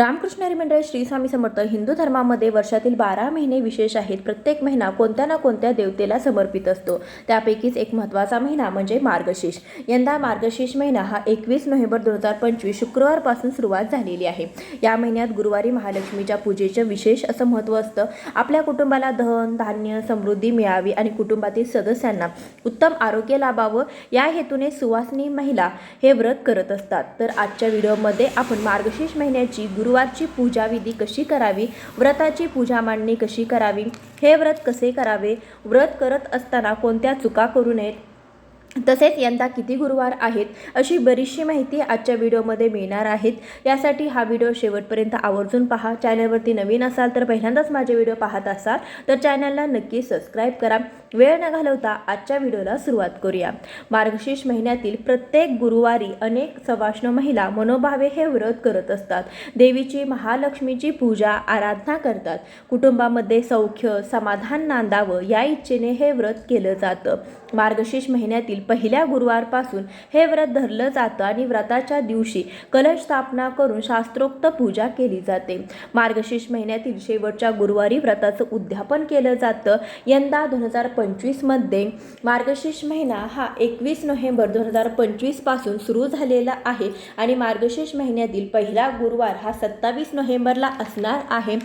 रामकृष्ण मंडळ श्री स्वामी समर्थ हिंदू धर्मामध्ये वर्षातील बारा महिने विशेष आहेत. प्रत्येक महिना कोणत्या ना कोणत्या देवतेला समर्पित असतो. त्यापैकीच एक महत्त्वाचा महिना म्हणजे मार्गशीर्ष. यंदा मार्गशीर्ष महिना हा एकवीस नोव्हेंबर दोन हजार पंचवीस शुक्रवारपासून सुरुवात झालेली आहे. या महिन्यात गुरुवारी महालक्ष्मीच्या पूजेचं विशेष असं महत्त्व असतं. आपल्या कुटुंबाला धन धान्य समृद्धी मिळावी आणि कुटुंबातील सदस्यांना उत्तम आरोग्य लाभावं या हेतूने सुवासिनी महिला हे व्रत करत असतात. तर आजच्या व्हिडिओमध्ये आपण मार्गशीर्ष महिन्याची गुरु गुरुवारची पूजाविधी कशी करावी? व्रताची पूजा मांडणी कशी करावी? हे व्रत कसे करावे? व्रत करत असताना कोणत्या चुका करू नयेत? तसेच यंदा किती गुरुवार आहेत अशी बरीचशी माहिती आजच्या व्हिडिओमध्ये मिळणार आहेत. यासाठी हा व्हिडिओ शेवटपर्यंत आवर्जून पहा. चॅनलवरती नवीन असाल तर पहिल्यांदाच माझे व्हिडिओ पाहत असाल तर चॅनलला नक्की सबस्क्राईब करा. वेळ न घालवता आजच्या व्हिडिओला सुरुवात करूया. मार्गशीर्ष महिन्यातील प्रत्येक गुरुवारी अनेक सवाष्ण महिला मनोभावे हे व्रत करत असतात. देवीची महालक्ष्मीची पूजा आराधना करतात. कुटुंबामध्ये सौख्य समाधान नांदावं या इच्छेने हे व्रत केलं जातं. मार्गशीर्ष महिन्यातील पहिल्या गुरुवारपासून हे व्रत धरलं जातं आणि व्रताच्या दिवशी कलश स्थापना करून शास्त्रोक्त पूजा केली जाते. मार्गशीर्ष महिन्यातील शेवटच्या गुरुवारी व्रताचं उद्यापन केलं जातं. यंदा दोन हजार पंचवीसमध्ये मार्गशीर्ष महिना हा एकवीस नोव्हेंबर दोन हजार पंचवीसपासून सुरू झालेला आहे आणि मार्गशीर्ष महिन्यातील पहिला गुरुवार हा सत्तावीस नोव्हेंबरला असणार आहे.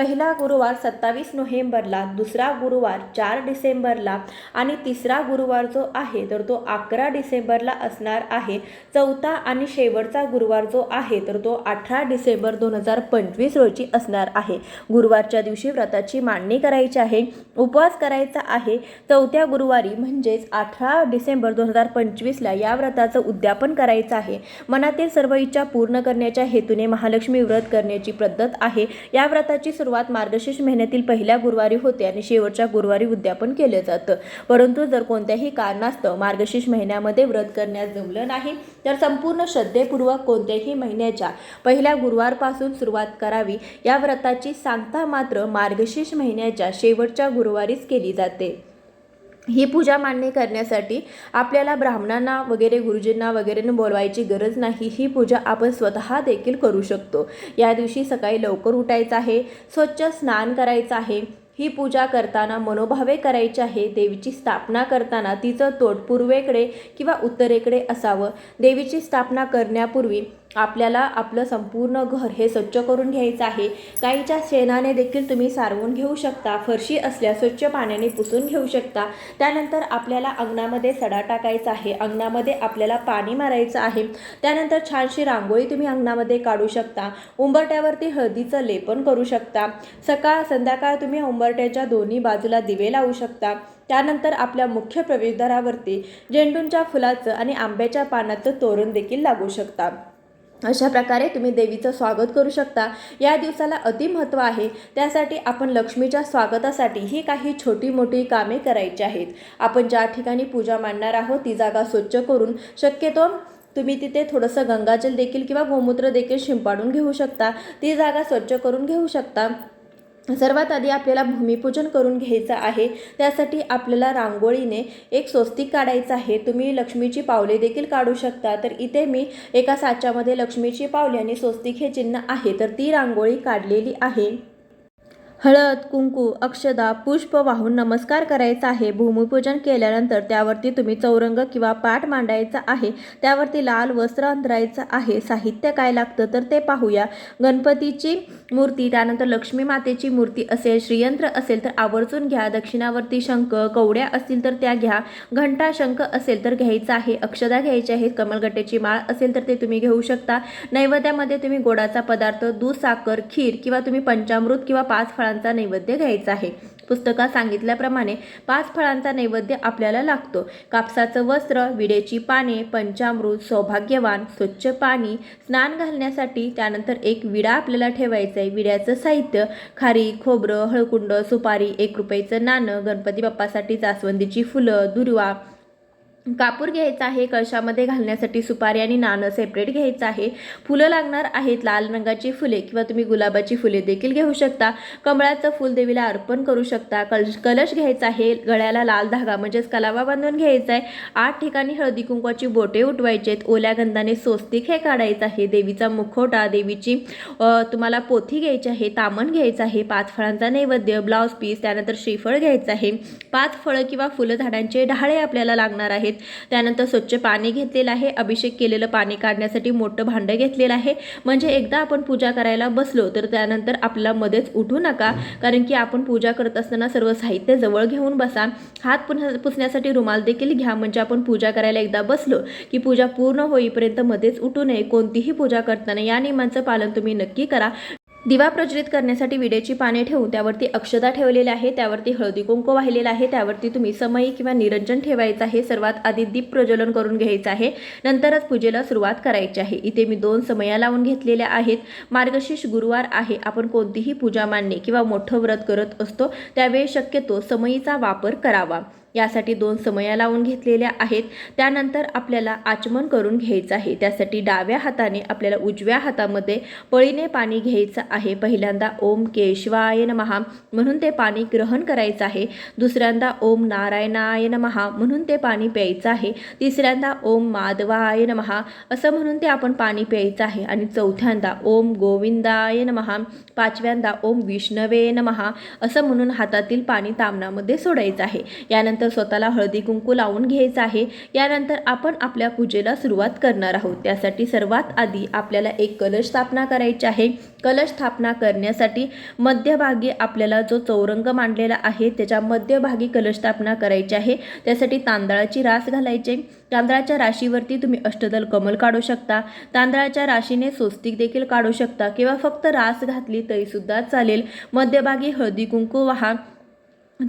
पहिला गुरुवार सत्तावीस नोव्हेंबरला दुसरा गुरुवार चार डिसेंबरला आणि तिसरा गुरुवार जो आहे तर तो अकरा डिसेंबरला असणार आहे. चौथा आणि शेवटचा गुरुवार जो आहे तर तो अठरा डिसेंबर दोन हजार पंचवीस रोजी असणार आहे. गुरुवारच्या दिवशी व्रताची मांडणी करायची आहे. उपवास करायचा आहे. चौथ्या गुरुवारी म्हणजेच अठरा डिसेंबर दोन हजार पंचवीसला या व्रताचं उद्यापन करायचं आहे. मनातील सर्व इच्छा पूर्ण करण्याच्या हेतूने महालक्ष्मी व्रत करण्याची पद्धत आहे. या व्रताची सुरुवात सुरुवात मार्गशीर्ष महिन्यातील पहिल्या गुरुवारी होते आणि शेवटच्या गुरुवारी उद्यापन केलं जातं. परंतु जर कोणत्याही कारणास्तव मार्गशीर्ष महिन्यामध्ये व्रत करण्यास जमलं नाही तर संपूर्ण श्रद्धेपूर्वक कोणत्याही महिन्याच्या पहिल्या गुरुवारपासून सुरुवात करावी. या व्रताची सांगता मात्र मार्गशीर्ष महिन्याच्या शेवटच्या गुरुवारीच केली जाते. ही पूजा मान्य करण्यासाठी आपल्याला ब्राह्मणांना वगैरे गुरुजींना वगैरे बोलवायची गरज नाही. ही पूजा आपण स्वतः देखील करू शकतो. या दिवशी सकाळी लवकर उठायचं आहे स्वच्छ स्नान करायचं आहे. ही पूजा करताना मनोभावे करायची आहे. देवीची स्थापना करताना तिचं तोट पूर्वेकडे किंवा उत्तरेकडे असावं. देवीची स्थापना करण्यापूर्वी आपल्याला आपलं संपूर्ण घर हे स्वच्छ करून घ्यायचं आहे. गाईच्या शेणाने देखील तुम्ही सारवून घेऊ शकता. फरशी असल्यास स्वच्छ पाण्याने पुसून घेऊ शकता. त्यानंतर आपल्याला अंगणामध्ये सडा टाकायचा आहे. अंगणामध्ये आपल्याला पाणी मारायचं आहे. त्यानंतर छानशी रांगोळी तुम्ही अंगणामध्ये काढू शकता. उंबरट्यावरती हळदीचं लेपन करू शकता. सकाळ संध्याकाळ तुम्ही उंबरट्याच्या दोन्ही बाजूला दिवे लावू शकता. त्यानंतर आपल्या मुख्य प्रवेशद्वारावरती झेंडूंच्या फुलाचं आणि आंब्याच्या पानाचं तोरण देखील लागू शकता. अशा प्रकारे तुम्ही देवीचं स्वागत करू शकता. या दिवसाला अतिमहत्त्व आहे. त्यासाठी आपण लक्ष्मीच्या स्वागतासाठी ही काही छोटी मोठी कामे करायची आहेत. आपण ज्या ठिकाणी पूजा मांडणार आहोत ती जागा स्वच्छ करून शक्यतो तुम्ही तिथे थोडंसं गंगाजल देखील किंवा गोमूत्र देखील शिंपाडून घेऊ शकता. ती जागा स्वच्छ करून घेऊ शकता. सर्वात आधी आपल्याला भूमिपूजन करून घ्यायचं आहे. त्यासाठी आपल्याला रांगोळीने एक स्वस्तिक काढायचं आहे. तुम्ही लक्ष्मीची पावले देखील काढू शकता. तर इथे मी एका साच्यामध्ये लक्ष्मीची पावले आणि स्वस्तिक हे चिन्ह आहे. तर ती रांगोळी काढलेली आहे. हळद कुंकू अक्षदा पुष्प वाहून नमस्कार करायचा आहे. भूमिपूजन केल्यानंतर त्यावरती तुम्ही चौरंग किंवा पाठ मांडायचा आहे. त्यावरती लाल वस्त्र अंतरायचं आहे. साहित्य काय लागतं तर ते पाहूया. गणपतीची मूर्ती त्यानंतर लक्ष्मी मातेची मूर्ती असेल श्रीयंत्र असेल तर आवर्जून घ्या. दक्षिणावरती शंख कवड्या असतील तर त्या घ्या. घंटा शंख असेल तर घ्यायचा आहे. अक्षदा घ्यायची आहे कमलगट्ट्याची माळ असेल तर ते तुम्ही घेऊ शकता. नैवेद्यामध्ये तुम्ही गोडाचा पदार्थ दूध साखर खीर किंवा तुम्ही पंचामृत किंवा पाच फळा फळांचा नैवेद्य घ्यायचा आहे. पुस्तकात सांगितल्याप्रमाणे पाच फळांचा नैवेद्य आपल्याला लागतो. कापसाचं वस्त्र विडेची पाने पंचामृत सौभाग्यवान स्वच्छ पाणी स्नान घालण्यासाठी त्यानंतर एक विडा आपल्याला ठेवायचा आहे. विड्याचं साहित्य खारी खोबरं हळकुंड सुपारी एक रुपयाचं नाणं गणपती बाप्पासाठी जास्वंदीची फुलं दुर्वा कापूर घ्यायचा आहे कळशामध्ये घालण्यासाठी सुपारी आणि नाणं सेपरेट घ्यायचं आहे. फुलं लागणार आहेत लाल रंगाची फुले किंवा तुम्ही गुलाबाची फुले देखील घेऊ शकता. कमळाचं फुल देवीला अर्पण करू शकता. कलश कलश घ्यायचा आहे गळ्याला लाल धागा म्हणजेच कलावा बांधून घ्यायचा आहे. आठ ठिकाणी हळदी कुंकवाची बोटे उठवायची आहेत ओल्या गंधाने स्वस्तिक हे काढायचं आहे. देवीचा मुखवटा देवीची तुम्हाला पोथी घ्यायची आहे तामण घ्यायचं आहे पाच फळांचा नैवेद्य ब्लाऊज पीस त्यानंतर श्रीफळ घ्यायचं आहे. पाच फळं किंवा फुलं झाडांचे डहाळे आपल्याला लागणार आहेत. त्यानंतर स्वच्छ पाणी घेतलेलं आहे अभिषेक केलेलं पाणी काढण्यासाठी मोठं भांडं घेतलेलं आहे. म्हणजे एकदा आपण पूजा करायला बसलो तर त्यानंतर आपल्याला मध्येच उठू नका कारण की आपण पूजा करत असताना सर्व साहित्य जवळ घेऊन बसा. हात पुन्हा पुसण्यासाठी रुमाल देखील घ्या म्हणजे आपण पूजा करायला एकदा बसलो की पूजा पूर्ण होईपर्यंत मध्येच उठू नये. कोणतीही पूजा करताना या नियमांचं पालन तुम्ही नक्की करा. दिवा प्रज्वलित करण्यासाठी विडेची पाने ठेवून त्यावरती अक्षदा ठेवलेल्या आहे त्यावरती हळदी कुंकू वाहिलेला आहे. त्यावरती तुम्ही समयी किंवा निरंजन ठेवायचं आहे. सर्वात आधी दीप प्रज्वलन करून घ्यायचं आहे. नंतरच पूजेला सुरुवात करायची आहे. इथे मी दोन समया लावून घेतलेल्या आहेत. मार्गशीर्ष गुरुवार आहे. आपण कोणतीही पूजा मांडणे किंवा मोठं व्रत करत असतो त्यावेळी शक्यतो समईचा वापर करावा. यासाठी दोन समया लावून घेतलेल्या आहेत. त्यानंतर आपल्याला आचमन करून घ्यायचं आहे. त्यासाठी डाव्या हाताने आपल्याला उजव्या हातामध्ये पळीने पाणी घ्यायचं आहे. पहिल्यांदा ओम केशवाय नमहा म्हणून ते पाणी ग्रहण करायचं आहे. दुसऱ्यांदा ओम नारायणाय नमहा म्हणून ते पाणी प्यायचं आहे. तिसऱ्यांदा ओम माधवाय नमहा असं म्हणून ते आपण पाणी प्यायचं आहे. आणि चौथ्यांदा ओम गोविंदाय नमहा पाचव्यांदा ओम विष्णवे नमहा असं म्हणून हातातील पाणी तामणामध्ये सोडायचं आहे. यानंतर स्वतःला हळदी कुंकू लावून घ्यायचं आहे. यानंतर आपण आपल्या पूजेला सुरुवात करणार आहोत. त्यासाठी सर्वात आधी आपल्याला एक कलश स्थापना करायची आहे. कलश स्थापना करण्यासाठी मध्यभागी आपल्याला जो चौरंग मांडलेला आहे त्याच्या मध्यभागी कलश स्थापना करायची आहे. त्यासाठी तांदळाची रास घालायची. तांदळाच्या राशीवरती तुम्ही अष्टदल कमल काढू शकता. तांदळाच्या राशीने स्वस्तिक देखील काढू शकता. किंवा फक्त रास घातली तरीसुद्धा चालेल. मध्यभागी हळदी कुंकू वाहा.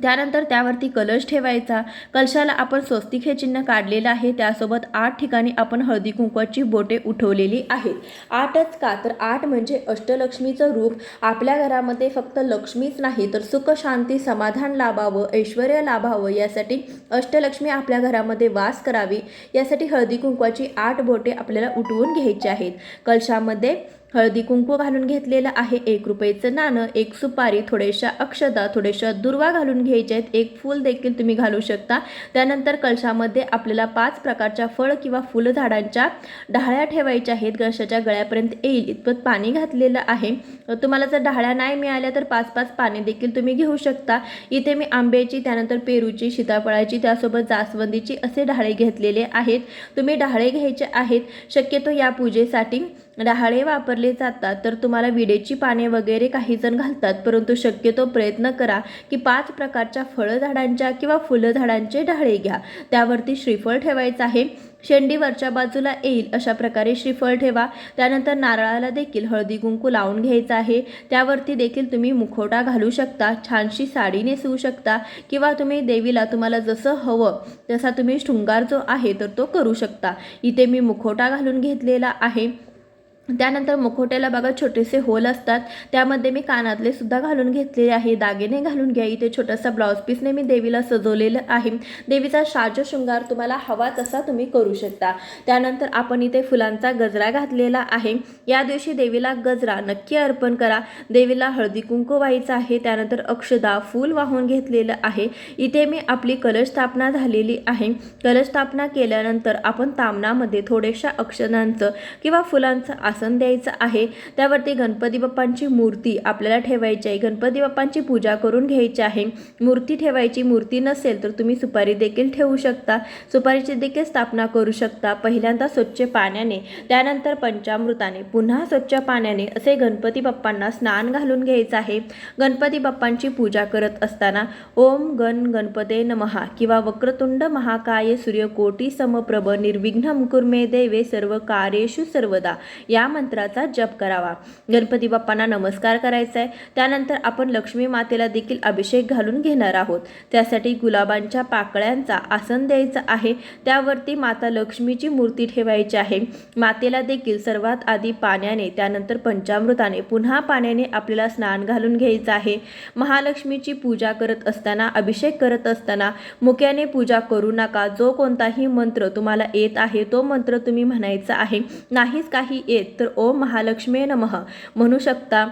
त्यानंतर त्यावरती कलश ठेवायचा. कलशाला आपण स्वस्तिक हे चिन्ह काढलेलं आहे. त्यासोबत आठ ठिकाणी आपण हळदी कुंकवाची बोटे उठवलेली आहेत. आठच का? तर आठ म्हणजे अष्टलक्ष्मीचं रूप. आपल्या घरामध्ये फक्त लक्ष्मीच नाही तर सुख शांती समाधान लाभावं ऐश्वर लाभावं यासाठी अष्टलक्ष्मी आपल्या घरामध्ये वास करावी. यासाठी हळदी कुंकवाची आठ बोटे आपल्याला उठवून घ्यायची आहेत. कलशामध्ये हळदी कुंकू घालून घेतलेलं आहे. एक रुपयेचं नाणं एक सुपारी थोड्याशा अक्षदा थोड्याशा दुर्वा घालून घ्यायच्या आहेत. एक फूल देखील तुम्ही घालू शकता. त्यानंतर कलशामध्ये आपल्याला पाच प्रकारच्या फळ किंवा फुल झाडांच्या डहाळ्या ठेवायच्या आहेत. कलशाच्या गळ्यापर्यंत येईल इतपत पाणी घातलेलं आहे. तुम्हाला जर डहाळ्या नाही मिळाल्या तर पाच पाच पाने देखील तुम्ही घेऊ शकता. इथे मी आंब्याची त्यानंतर पेरूची सीताफळाची त्यासोबत जास्वंदीची असे डहाळे घेतलेले आहेत. तुम्ही डहाळे घ्यायचे आहेत. शक्यतो या पूजेसाठी डहाळे वापरले जातात. तर तुम्हाला विडेची पाने वगैरे काही जण घालतात. परंतु शक्यतो प्रयत्न करा की पाच प्रकारच्या फळझाडांच्या किंवा फुलं झाडांचे डहाळे घ्या. त्यावरती श्रीफळ ठेवायचं आहे. शेंडी वरच्या बाजूला येईल अशा प्रकारे श्रीफळ ठेवा. त्यानंतर नारळाला देखील हळदी कुंकू लावून घ्यायचा आहे. त्यावरती देखील तुम्ही मुखवटा घालू शकता. छानशी साडी नेसवू शकता. किंवा तुम्ही देवीला तुम्हाला जसं हवं तसा तुम्ही शृंगार जो आहे तर तो करू शकता. इथे मी मुखवटा घालून घेतलेला आहे. त्यानंतर मुखवट्याला बघा छोटेसे होल असतात. त्यामध्ये मी कानातले सुद्धा घालून घेतलेले आहे. दागिने घालून घ्या. इथे छोटासा ब्लाऊज पीसने मी देवीला सजवलेलं आहे. देवीचा साज शृंगार तुम्हाला हवा तसा तुम्ही करू शकता. त्यानंतर आपण इथे फुलांचा गजरा घातलेला आहे. या दिवशी देवीला गजरा नक्की अर्पण करा. देवीला हळदी कुंकू व्हायचं आहे. त्यानंतर अक्षदा फूल वाहून घेतलेलं आहे. इथे मी आपली कलश स्थापना झालेली आहे. कलश स्थापना केल्यानंतर आपण तामणामध्ये थोड्याशा अक्षदांचं किंवा फुलांचं आसन द्यायचं आहे. त्यावरती गणपती बाप्पांची मूर्ती आपल्याला ठेवायची आहे. गणपती बाप्पांची पूजा करून घ्यायची आहे. मूर्ती ठेवायची मूर्ती नसेल तर तुम्ही सुपारी देखील ठेवू शकता. सुपारीची देखील स्थापना करू शकता. पहिल्यांदा स्वच्छ पाण्याने त्यानंतर पंचामृताने पुन्हा स्वच्छ पाण्याने असे गणपती बाप्पांना स्नान घालून घ्यायचं आहे. गणपती बाप्पांची पूजा करत असताना ओम गण गणपते नमहा किंवा वक्रतुंड महाकाय सूर्यकोटी समप्रभ निर्विघ्न मुकुर्मे देवे सर्व कार्येषु सर्वदा या या मंत्राचा जप करावा. गणपती बाप्पांना नमस्कार करायचा आहे त्यानंतर आपण लक्ष्मी मातेला देखील अभिषेक घालून घेणार आहोत. त्यासाठी गुलाबांच्या पाकळ्यांचा आसन द्यायचं आहे. त्यावरती माता लक्ष्मीची मूर्ती ठेवायची आहे. मातेला देखील सर्वात आधी पाण्याने त्यानंतर पंचामृताने पुन्हा पाण्याने आपल्याला स्नान घालून घ्यायचं आहे. महालक्ष्मीची पूजा करत असताना अभिषेक करत असताना मुक्याने पूजा करू नका. जो कोणताही मंत्र तुम्हाला येत आहे तो मंत्र तुम्ही म्हणायचा आहे. नाहीच काही येत तर ओम महालक्ष्मी नमः. म्हणू शकता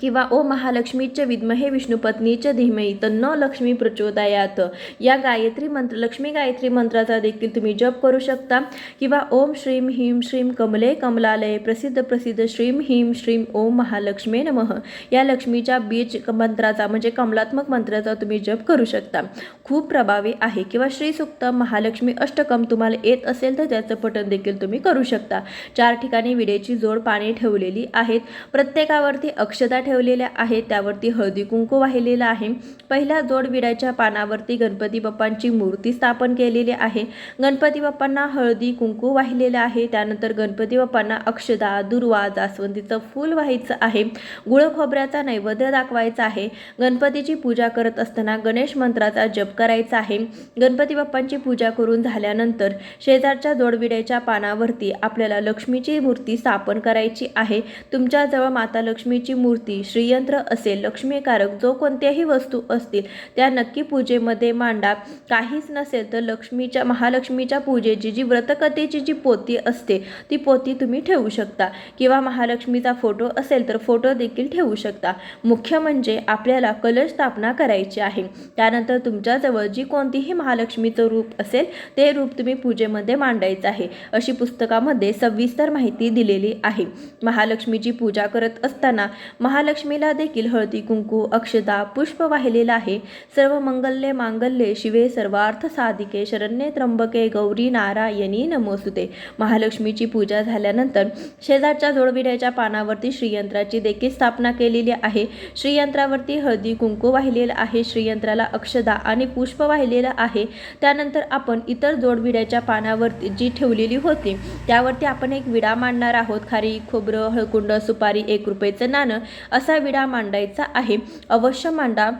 किंवा ओ महालक्ष्मीच विद्महे विष्णुपत्नीच धीमही तन्नो लक्ष्मी प्रचोदयात. या गायत्री मंत्र लक्ष्मी गायत्री मंत्राचा देखील तुम्ही जप करू शकता. किंवा ओम श्रीम ह्रीम श्रीम कमले कमलालय प्रसिद्ध प्रसिद्ध श्रीम ह्रीम श्रीम ओम महालक्ष्मी नमः. या लक्ष्मीच्या बीज मंत्राचा म्हणजे कमलात्मक मंत्राचा तुम्ही जप करू शकता. खूप प्रभावी आहे. किंवा श्रीसुक्त महालक्ष्मी अष्टकम तुम्हाला येत असेल तर त्याचं पठण देखील तुम्ही करू शकता. चार ठिकाणी विडेची जोड पाणी ठेवलेली आहेत. प्रत्येकावरती अक्षता ठेवलेल्या आहेत. त्यावरती हळदी कुंकू वाहिलेलं आहे. पहिल्या जोडविड्याच्या पानावरती गणपती बाप्पांची मूर्ती स्थापन केलेली आहे. गणपती बाप्पांना हळदी कुंकू वाहिलेलं आहे. त्यानंतर गणपती बाप्पांना अक्षदा दुर्वा जास्वंदीचं फूल व्हायचं आहे. गुळ खोबऱ्याचा नैवेद्य दाखवायचा आहे. गणपतीची पूजा करत असताना गणेश मंत्राचा जप करायचा आहे. गणपती बाप्पांची पूजा करून झाल्यानंतर शेजारच्या जोडविड्याच्या पानावरती आपल्याला लक्ष्मीची मूर्ती स्थापन करायची आहे. तुमच्याजवळ माता लक्ष्मीची मूर्ती श्रीयंत्र असेल लक्ष्मीकारक जो कोणत्याही वस्तू असतील त्या नक्की पूजेमध्ये मांडा. काहीच नसेल तर लक्ष्मीच्या महालक्ष्मीच्या पूजेची जी व्रतकथेची जी पोती असते ती पोती तुम्ही ठेवू शकता. किंवा महालक्ष्मीचा फोटो असेल तर फोटो देखील ठेवू शकता. मुख्य म्हणजे आपल्याला कलश स्थापना करायची आहे. त्यानंतर तुमच्याजवळ जी कोणतीही महालक्ष्मीचं रूप असेल ते रूप तुम्ही पूजेमध्ये मांडायचं आहे. अशी पुस्तकामध्ये सविस्तर माहिती दिलेली आहे. महालक्ष्मीची पूजा करत असताना महा महालक्ष्मीला देखील हळदी कुंकू अक्षता पुष्प वाहिलेलं आहे. सर्व मंगल्ये मांगल्ये शिवे सर्वार्थ साधिके शरण्ये त्र्यंबके गौरी नारायणी नमोसुते महालक्ष्मीची पूजा झाल्यानंतर शेजारच्या जोडविड्याच्या पानावरती श्रीयंत्राची देखील स्थापना केलेली आहे. श्रीयंत्रावरती हळदी कुंकू वाहिलेलं आहे. श्रीयंत्राला अक्षदा आणि पुष्प वाहिलेलं आहे. त्यानंतर आपण इतर जोडविड्याच्या पानावरती जी ठेवलेली होती त्यावरती आपण एक विडा मांडणार आहोत. खारी खोबरं हळकुंड सुपारी एक रुपयेचं नाणं असा विडा मांडायचा आहे. अवश्य मांडा.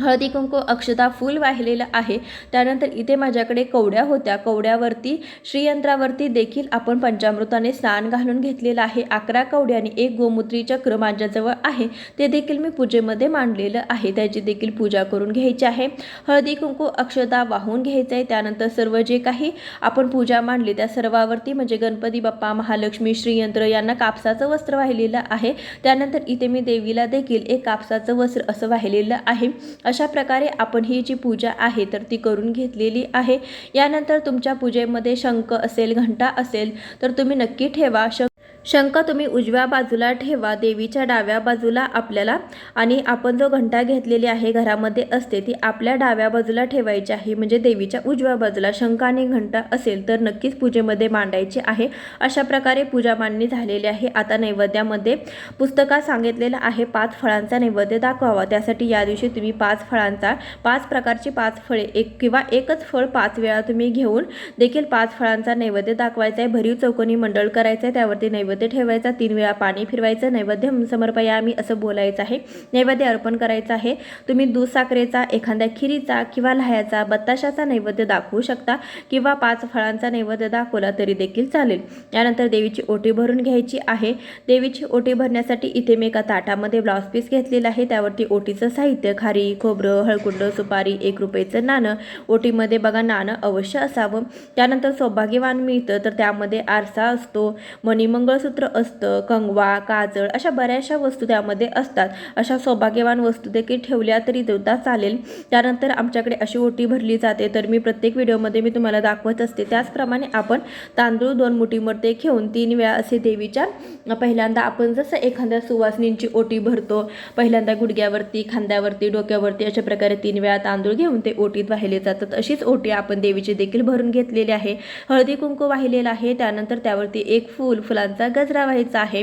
हळदी कुंकू अक्षता फुल वाहिलेलं आहे. त्यानंतर इथे माझ्याकडे कवड्या होत्या. कवड्यावरती श्रीयंत्रावरती देखील आपण पंचामृताने स्नान घालून घेतलेलं आहे. अकरा कवड्या आणि एक गोमूत्री चक्र माझ्याजवळ आहे. ते देखील मी पूजेमध्ये मांडलेलं आहे. त्याची देखील पूजा करून घ्यायची आहे. हळदी कुंकू अक्षता वाहून घ्यायचं आहे त्यानंतर सर्व जे काही आपण पूजा मांडली त्या सर्वावरती म्हणजे गणपती बाप्पा महालक्ष्मी श्रीयंत्र यांना कापसाचं वस्त्र वाहिलेलं आहे. त्यानंतर इथे मी देवीला देखील एक कापसाचं वस्त्र असं वाहिलेलं आहे. अशा प्रकारे आपण ही जी पूजा आहे तर ती करून घेतलेली आहे. यानंतर तुमच्या पूजेमध्ये शंख असेल घंटा असेल तर तुम्ही नक्की ठेवा. शंख शंख तुम्ही उजव्या बाजूला ठेवा देवीच्या डाव्या बाजूला आपल्याला आणि आपण जो घंटा घेतलेली आहे घरामध्ये असते ती आपल्या डाव्या बाजूला ठेवायची आहे. म्हणजे देवीच्या उजव्या बाजूला शंख आणि घंटा असेल तर नक्कीच पूजेमध्ये मांडायची आहे. अशा प्रकारे पूजा मांडणी झालेली आहे. आता नैवेद्यामध्ये पुस्तकात सांगितलेलं आहे पाच फळांचा नैवेद्य दाखवावा. त्यासाठी या दिवशी तुम्ही पाच फळांचा पाच प्रकारची पाच फळे एक किंवा एकच फळ पाच वेळा तुम्ही घेऊन देखील पाच फळांचा नैवेद्य दाखवायचा आहे. भरीव चौकोनी मंडळ करायचं आहे. त्यावरती नैवेद्य ठेवायचा तीन वेळा पाणी फिरवायचं नैवेद्य समर्पयामी असं बोलायचं आहे. नैवेद्य अर्पण करायचं आहे. तुम्ही दूध साखरेचा एखाद्या खिरीचा किंवा लह्याचा बत्ताशाचा नैवेद्य दाखवू शकता किंवा पाच फळांचा नैवेद्य दाखवला तरी देखील चालेल. यानंतर देवीची ओटी भरून घ्यायची आहे. देवीची ओटी भरण्यासाठी इथे मी एका ताटामध्ये ब्लाऊज पीस घेतलेलं आहे. त्यावरती ओटीचं साहित्य खारी खोबरं हळकुंड सुपारी एक रुपयेचं नाणं. ओटीमध्ये बघा नाणं अवश्य असावं. त्यानंतर सौभाग्यवान मिळतं तर त्यामध्ये आरसा असतो मणिमंगळ मंगळसूत्र असतं कंगवा काजळ अशा बऱ्याचशा वस्तू त्यामध्ये असतात. अशा सौभाग्यवान वस्तू देखील ठेवल्या तरी सुद्धा चालेल. त्यानंतर आमच्याकडे अशी ओटी भरली जाते. तर मी प्रत्येक व्हिडिओमध्ये मी तुम्हाला दाखवत असते. त्याचप्रमाणे आपण तांदूळ दोन मुठीमध्ये घेऊन तीन वेळा असे देवीच्या पहिल्यांदा आपण जसं एखाद्या सुवासिनींची ओटी भरतो पहिल्यांदा गुडघ्यावरती खांद्यावरती डोक्यावरती अशा प्रकारे तीन वेळा तांदूळ घेऊन ते ओटीत वाहिले जातात. अशीच ओटी आपण देवीची देखील भरून घेतलेली आहे. हळदी कुंकू वाहिलेला आहे. त्यानंतर त्यावरती एक फूल फुलांचा गजरा राहायचा आहे.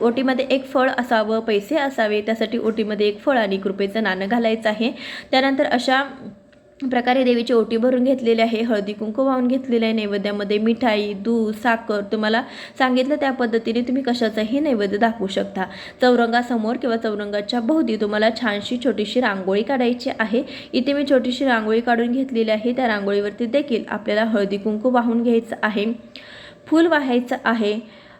ओटीमध्ये एक फळ असावं पैसे असावे त्यासाठी ओटीमध्ये एक फळ आणि एक रुपयेचं नाणं घालायचं आहे. त्यानंतर अशा प्रकारे देवीची ओटी भरून घेतलेली आहे. हळदी कुंकू वाहून घेतलेले आहे. नैवेद्यामध्ये मिठाई दूध साखर तुम्हाला सांगितलं त्या पद्धतीने तुम्ही कशाचाही नैवेद्य दाखवू शकता. चौरंगासमोर किंवा चौरंगाच्या भोवती तुम्हाला छानशी छोटीशी रांगोळी काढायची आहे. इथे मी छोटीशी रांगोळी काढून घेतलेली आहे. त्या रांगोळीवरती देखील आपल्याला हळदी कुंकू वाहून घ्यायचं आहे. फूल वाहायचं आहे.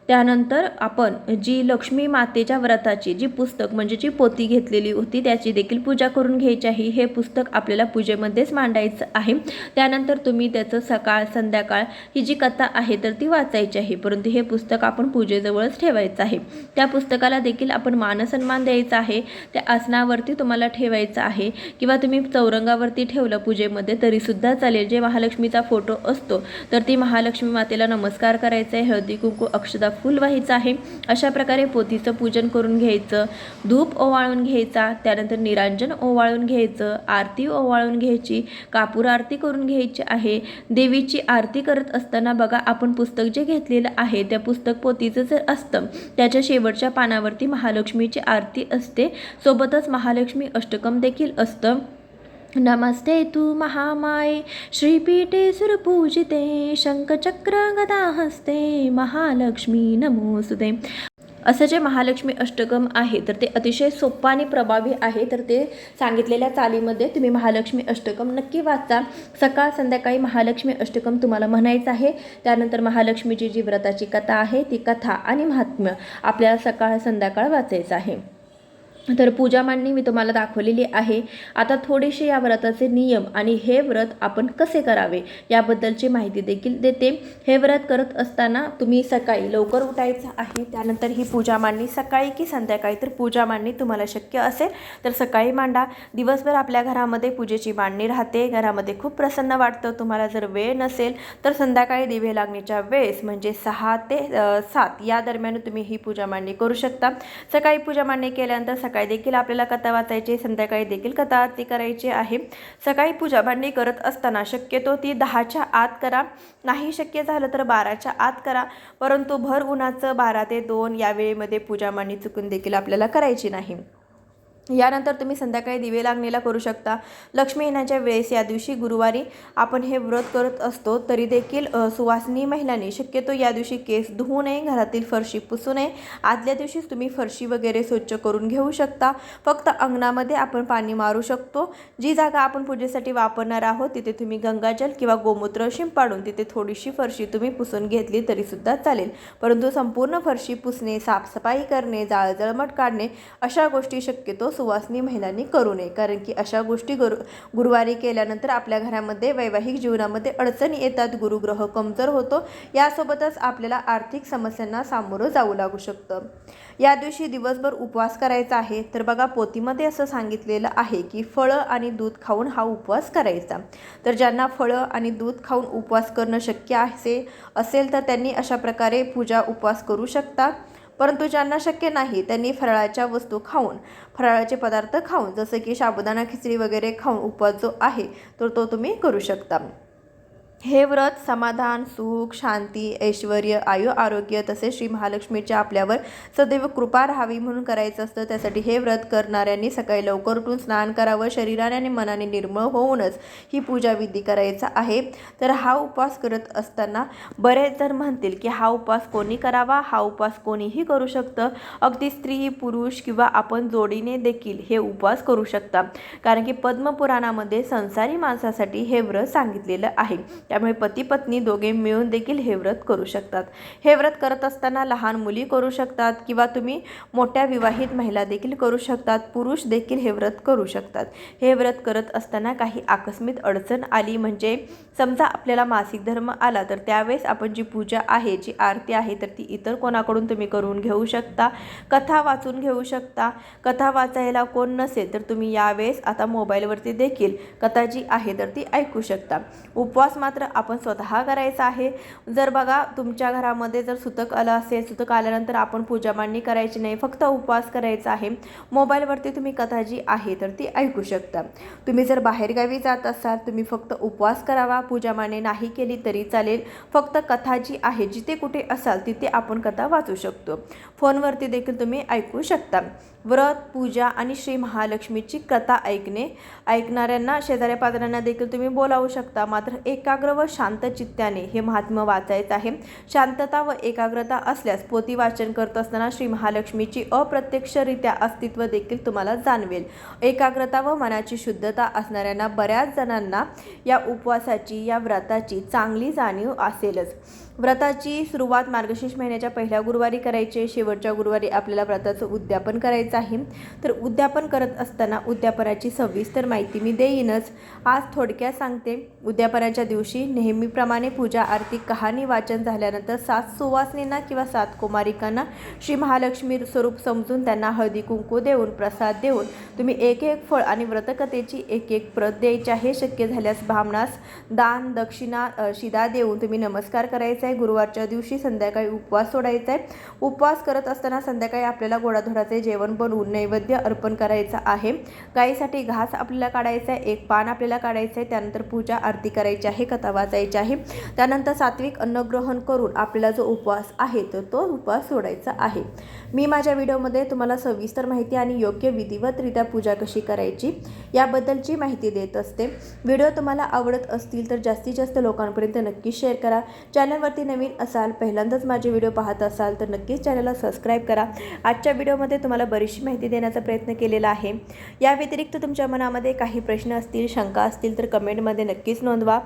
त्यानंतर आपण जी लक्ष्मी मातेच्या व्रताची जी पुस्तक म्हणजे जी पोती घेतलेली होती त्याची देखील पूजा करून घ्यायची आहे. हे पुस्तक आपल्याला पूजेमध्येच मांडायचं आहे. त्यानंतर तुम्ही त्याचं सकाळ संध्याकाळ ही जी कथा आहे तर ती वाचायची आहे. परंतु हे पुस्तक आपण पूजेजवळच ठेवायचं आहे. त्या पुस्तकाला देखील आपण मानसन्मान द्यायचा आहे. त्या आसनावरती तुम्हाला ठेवायचं आहे. किंवा तुम्ही चौरंगावरती ठेवलं पूजेमध्ये तरीसुद्धा चालेल. जे महालक्ष्मीचा फोटो असतो तर ती महालक्ष्मी मातेला नमस्कार करायचा आहे. हळदी कुंकू अक्षदा फूल व्हायचं आहे. अशा प्रकारे पोथीचं पूजन करून घ्यायचं. धूप ओवाळून घ्यायचा त्यानंतर निरांजन ओवाळून घ्यायचं आरती ओवाळून घ्यायची कापूर आरती करून घ्यायची आहे. देवीची आरती करत असताना बघा आपण पुस्तक जे घेतलेलं आहे त्या पुस्तक पोथीचं जर असतं त्याच्या शेवटच्या पानावरती महालक्ष्मीची आरती असते. सोबतच महालक्ष्मी अष्टकम देखील असतं. नमस्ते तू महामाये श्रीपीठे सुरपूजिते शङ्खचक्रगदाहस्ते महालक्ष्मी नमोसुते असं जे महालक्ष्मी अष्टकम आहे तर ते अतिशय सोपं आणि प्रभावी आहे तर ते सांगितलेल्या चालीमध्ये तुम्ही महालक्ष्मी अष्टकम नक्की वाचा. सकाळ संध्याकाळी महालक्ष्मी अष्टकम तुम्हाला म्हणायचं आहे. त्यानंतर महालक्ष्मीची जी व्रताची कथा आहे ती कथा आणि महात्म्य आपल्याला सकाळ संध्याकाळ वाचायचं आहे. तर पूजा मांडणी मी तुम्हाला दाखवलेली आहे. आता थोडेसे या व्रताचे नियम आणि हे व्रत आपण कसे करावे याबद्दलची माहिती देखील देते. हे व्रत करत असताना तुम्ही सकाळी लवकर उठायचं आहे. त्यानंतर ही पूजा मांडणी सकाळी की संध्याकाळी? तर पूजा मांडणी तुम्हाला शक्य असेल तर सकाळी मांडा. दिवसभर आपल्या घरामध्ये पूजेची मांडणी राहते. घरामध्ये खूप प्रसन्न वाटतं. तुम्हाला जर वेळ नसेल तर संध्याकाळी दिवे लागण्याच्या वेळेस म्हणजे सहा ते सात या दरम्यान तुम्ही ही पूजा मांडणी करू शकता. सकाळी पूजा मांडणी केल्यानंतर सकाळी देखील आपल्याला कथा वाचायची संध्याकाळी देखील कथा आरती करायची आहे. सकाळी पूजा भांडी करत असताना शक्यतो ती दहाच्या आत करा. नाही शक्य झालं तर बाराच्या आत करा. परंतु भर उन्हाचं बारा ते दोन या वेळेमध्ये पूजा मांडणी चुकून देखील आपल्याला करायची नाही. यानंतर तुम्ही संध्याकाळी दिवे लागणीला करू शकता. लक्ष्मी येण्याच्या वेळेस या दिवशी गुरुवारी आपण हे व्रत करत असतो तरी देखील सुवासिनी महिलांनी शक्यतो या दिवशी केस धुवू नये घरातील फरशी पुसू नये. आदल्या दिवशीच तुम्ही फरशी वगैरे स्वच्छ करून घेऊ शकता. फक्त अंगणामध्ये आपण पाणी मारू शकतो. जी जागा आपण पूजेसाठी वापरणार आहोत तिथे तुम्ही गंगाजल किंवा गोमूत्र शिंपाडून तिथे थोडीशी फरशी तुम्ही पुसून घेतली तरीसुद्धा चालेल. परंतु संपूर्ण फरशी पुसणे साफसफाई करणे जाळजळमट काढणे अशा गोष्टी शक्यतो सुवासनी महिलांनी करू नये. कारण की अशा गोष्टी गुरु गुरुवारी केल्यानंतर आपल्या घरामध्ये वैवाहिक जीवनामध्ये अडचणी येतात गुरुग्रह कमजोर होतो. यासोबतच आपल्याला आर्थिक समस्यांना सामोरं जाऊ लागू शकतं. या दिवशी दिवसभर उपवास करायचा आहे. तर बघा पोतीमध्ये असं सांगितलेलं आहे की फळं आणि दूध खाऊन हा उपवास करायचा. तर ज्यांना फळं आणि दूध खाऊन उपवास करणं शक्य असे असेल तर त्यांनी अशा प्रकारे पूजा उपवास करू शकता. परंतु ज्यांना शक्य नाही त्यांनी फराळाच्या वस्तू खाऊन फराळाचे पदार्थ खाऊन जसं की साबुदाणा खिचडी वगैरे खाऊन उपवास जो आहे तर तो तुम्ही करू शकता. हे व्रत समाधान सुख शांती ऐश्वर आयु आरोग्य तसेच श्री महालक्ष्मीच्या आपल्यावर सदैव कृपा राहावी म्हणून करायचं असतं. त्यासाठी हे व्रत करणाऱ्यांनी सकाळी लवकर उठून स्नान करावं. शरीराने आणि मनाने निर्मळ होऊनच ही पूजा विधी करायचा आहे. तर हा उपवास करत असताना बरेच जण म्हणतील की हा उपवास कोणी करावा? हा उपवास कोणीही करू शकतं. अगदी स्त्री पुरुष किंवा आपण जोडीने देखील हे उपवास करू शकता. कारण की पद्मपुराणामध्ये संसारी माणसासाठी हे व्रत सांगितलेलं आहे. त्यामुळे पती पत्नी दोघे मिळून देखील हे व्रत करू शकतात. हे व्रत करत असताना लहान मुली करू शकतात किंवा तुम्ही मोठ्या विवाहित महिला देखील करू शकतात पुरुष देखील हे व्रत करू शकतात. हे व्रत करत असताना काही आकस्मिक अडचण आली म्हणजे समजा आपल्याला मासिक धर्म आला तर त्यावेळेस आपण जी पूजा आहे जी आरती आहे तर ती इतर कोणाकडून तुम्ही करून घेऊ शकता? कथा वाचून घेऊ शकता? कथा वाचायला कोण नसेल तर तुम्ही यावेळेस आता मोबाईलवरती देखील कथा जी आहे तर ती ऐकू शकता. उपवास मात्र आपण स्वतः करायचा आहे. जर बघा तुमच्या घरामध्ये जर सुतक आलं असेल सुतक आल्यानंतर आपण पूजा मांडणी करायची नाही फक्त उपवास करायचा आहे. मोबाईलवरती तुम्ही कथा जी आहे तर ती ऐकू शकता. तुम्ही जर बाहेरगावी जात असाल तुम्ही फक्त उपवास करावा पूजा मांडणी नाही केली तरी चालेल. फक्त कथा जी आहे जिथे कुठे असाल तिथे आपण कथा वाचू शकतो. फोनवरती देखील तुम्ही ऐकू शकता. व्रत पूजा आणि श्री महालक्ष्मीची कथा ऐकणे. ऐकणाऱ्यांना शेजाऱ्या पाजाऱ्यांना देखील तुम्ही बोलावू शकता. मात्र एकाग्र व शांत चित्त्याने हे महात्म्य वाचायचं आहे. शांतता व एकाग्रता असल्यास पोती वाचन करत असताना श्री महालक्ष्मीची अप्रत्यक्षरित्या अस्तित्व देखील तुम्हाला जाणवेल. एकाग्रता व मनाची शुद्धता असणाऱ्यांना बऱ्याच जणांना या उपवासाची या व्रताची चांगली जाणीव असेलच. व्रताची सुरुवात मार्गशीर्ष महिन्याच्या पहिल्या गुरुवारी करायची आहे. शेवटच्या गुरुवारी आपल्याला व्रताचं उद्यापन करायचं आहे तर उद्यापन करत असताना उद्यापनाची सविस्तर माहिती मी देईनच. आज थोडक्यात सांगते. उद्यापनाच्या दिवशी नेहमीप्रमाणे पूजा आरती कहाणी वाचन झाल्यानंतर सात सुवासनींना किंवा सात कुमारिकांना श्री महालक्ष्मी स्वरूप समजून त्यांना हळदी कुंकू देऊन प्रसाद देऊन तुम्ही एक एक फळ आणि व्रतकथेची एक एक प्रत द्यायची आहे. शक्य झाल्यास ब्राह्मणास दान दक्षिणा शिदा देऊन तुम्ही नमस्कार करायचा आहे. गुरुवारच्या दिवशी संध्याकाळी उपवास सोडायचा आहे. उपवास करत असताना संध्याकाळी आपल्याला गोडाधोडाचे जेवण बनवून नैवेद्य अर्पण करायचं आहे. गाईसाठी घास आपल्याला काढायचा आहे. एक पान आपल्याला काढायचं आहे. त्यानंतर पूजा आरती करायची आहे. कथा वाचायची आहे. त्यानंतर सात्विक अन्नग्रहण करून आपल्याला जो उपवास आहे तर तो उपवास सोडायचा आहे. मी माझ्या व्हिडिओमध्ये तुम्हाला सविस्तर माहिती आणि योग्य विधिवतरित्या पूजा कशी करायची याबद्दलची माहिती देत असते. व्हिडिओ तुम्हाला आवडत असतील तर जास्तीत जास्त लोकांपर्यंत नक्कीच शेअर करा. चॅनलवर चॅनलवरती नवीन असाल पहिल्यांदाच माझे व्हिडिओ पाहत असाल तर नक्कीच चॅनलला सबस्क्राईब करा. आजच्या व्हिडिओमध्ये तुम्हाला बरीचशी माहिती देण्याचा प्रयत्न केलेला आहे. या व्यतिरिक्त तुमच्या मनामध्ये काही प्रश्न असतील शंका असतील तर कमेंटमध्ये नक्कीच नोंदवा.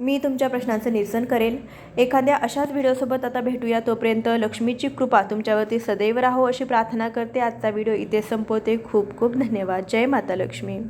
मी तुमच्या प्रश्नांचं निरसन करेल एखाद्या अशाच व्हिडिओसोबत आता भेटूया. तोपर्यंत लक्ष्मीची कृपा तुमच्यावरती सदैव राहो अशी प्रार्थना करते. आजचा व्हिडिओ इथे संपवते. खूप खूप धन्यवाद. जय माता लक्ष्मी.